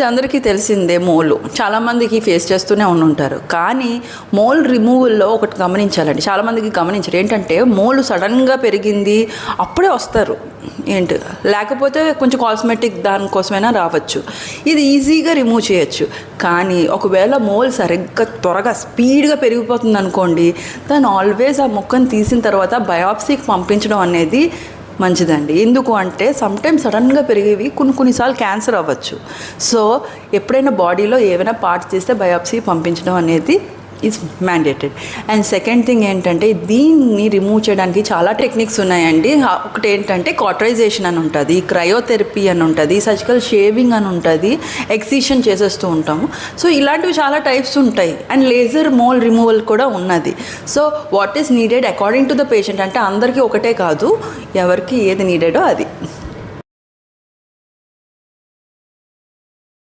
ఇది అందరికీ తెలిసిందే మోలు. చాలామందికి ఫేస్ చేస్తూనే ఉండుంటారు. కానీ మోల్ రిమూవల్లో ఒకటి గమనించాలండి. చాలామందికి గమనించరు. ఏంటంటే మోలు సడన్గా పెరిగింది అప్పుడే వస్తారు. ఏంటి? లేకపోతే కొంచెం కాస్మెటిక్ దానికోసమైనా రావచ్చు. ఇది ఈజీగా రిమూవ్ చేయొచ్చు. కానీ ఒకవేళ మోల్ సరిగ్గా త్వరగా స్పీడ్గా పెరిగిపోతుంది అనుకోండి దాన్ని ఆల్వేస్ ఆ మొక్కను తీసిన తర్వాత బయాప్సీకి పంపించడం అనేది మంచిదండి. ఎందుకు అంటే సమ్టైమ్స్ సడన్గా పెరిగేవి కొన్ని కొన్నిసార్లు క్యాన్సర్ అవ్వచ్చు. సో ఎప్పుడైనా బాడీలో ఏమైనా పార్ట్స్ చేస్తే బయాప్సీ పంపించడం అనేది is mandated and second thing ఏంటంటే దీన్ని రిమూవ్ చేయడానికి చాలా టెక్నిక్స్ ఉన్నాయండి. ఒకటి ఏంటంటే కాటరైజేషన్ అని ఉంటుంది క్రయోథెరపీ అని ఉంటుంది సర్జికల్ షేవింగ్ అని ఉంటుంది ఎక్సిషన్ చేసేస్తూ ఉంటాము. సో ఇలాంటివి చాలా టైప్స్ ఉంటాయి. అండ్ లేజర్ మోల్ రిమూవల్ కూడా ఉన్నది. So what is needed according to the patient అంటే అందరికీ ఒకటే కాదు ఎవరికి ఏది నీడెడో అది.